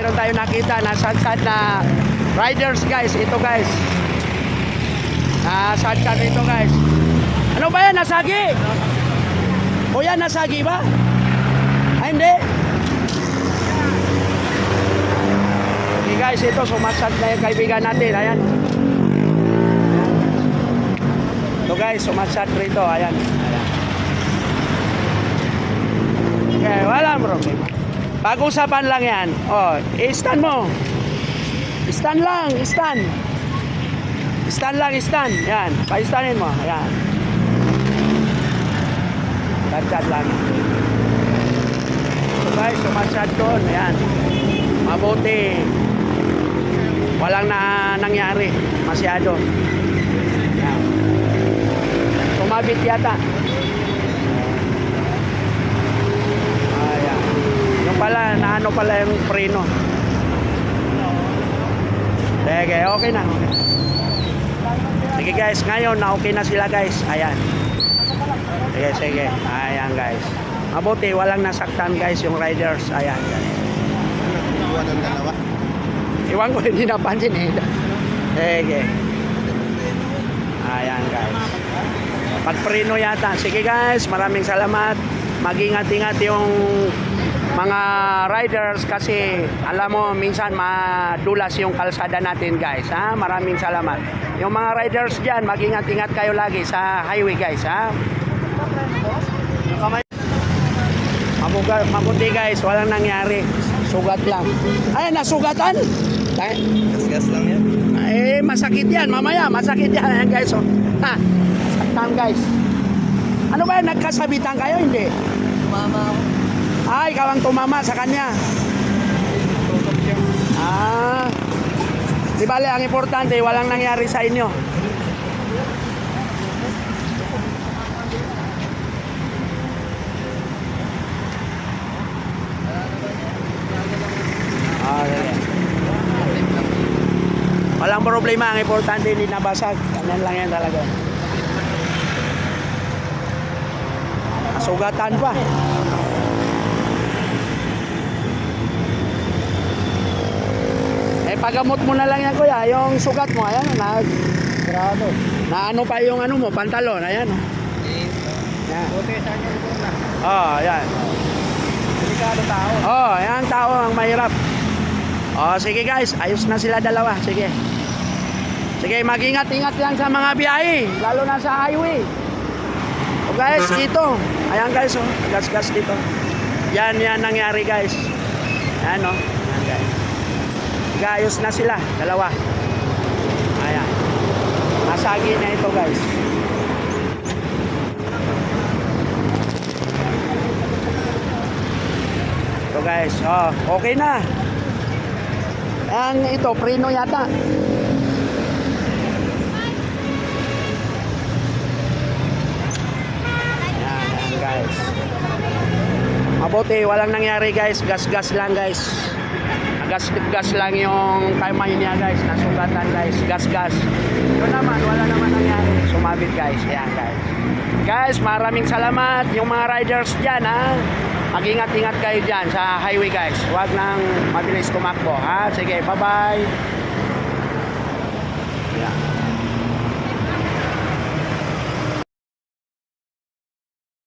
mayroon tayo nakita na sad na riders guys. Ito guys. Ah, sad ito guys. Ano ba yan? Nasagi? Yan, nasagi ba? Ay, hindi. Okay guys, ito sumasad na yung kaibigan natin. Ayan. Ito guys, sumasad rito. Ayan. Ayan. Okay, wala problema. Pag-usapan lang yan. Oh, i-stand mo. Stand lang, stand. Stand lang, stand. Yan, pa-standin mo. Yan. Tagtad lang. So guys, sumasad doon. Ayan. Mabuti. Walang na nangyari. Masyado. Yan. Tumabit yata. Ayan. Yung naano pala yung preno. Sige, okay na. Sige guys, ngayon na okay na sila guys. Ayan. Sige, sige. Ayan guys. Mabuti, walang nasaktan guys yung riders. Ayan guys. Iwan ko hindi napansin eh. Sige. Ayan guys. Pagpreno yata. Sige guys, maraming salamat. Mag-ingat-ingat yung mga riders kasi alam mo minsan madulas yung kalsada natin guys ha maraming salamat yung mga riders dyan mag-ingat-ingat kayo lagi sa highway guys ha Mabuga, mabuti guys walang nangyari sugat lang ay nasugatan ay, Gas-gas lang yan. eh, masakit yan. Mamaya, masakit yan. Ayan, guys. Oh. Ha, saktan, guys. Ano ba yan? Nagkasabitan kayo? Hindi. Mama ako. Ay, ikaw ang tumama sa kanya. Ah. Di bale, ang importante, walang nangyari sa inyo. Ah. Walang problema, ang importante hindi nabasag. Ganyan lang yan talaga. Nasugatan pa. Pagamot mo na lang yan, kuya. Yung sugat mo, ayan, na, Grado. na ano pa yung ano mo, pantalon, ayan. oh. Yan. Buti sa ito na. Oh, ayan. Delikado tao. Oh, ayan tao ang mahirap. Oh, sige guys, ayos na sila dalawa. Sige. Sige, mag-ingat-ingat lang sa mga biyahe, lalo na sa highway. Oh guys, dito. Ayan guys, oh, gas-gas dito. Yan, yan nangyari guys. Ayan, oh. Ayan guys. Sige, ayos na sila, dalawa. Ayan. Nasagi na ito guys. Ito guys, oh, okay na. Ang ito, preno yata. Yan, yan guys. Mabuti, walang nangyari guys. Gas-gas lang guys gas gas lang yung timeline niya guys. Nasugatan guys. Gas gas. Yun naman wala naman nangyari. Sumabit guys. Yan guys. Guys maraming salamat. Yung mga riders dyan ha? Mag-ingat-ingat kayo dyan sa highway guys. Huwag nang mabilis tumakbo ha? Sige bye bye yeah.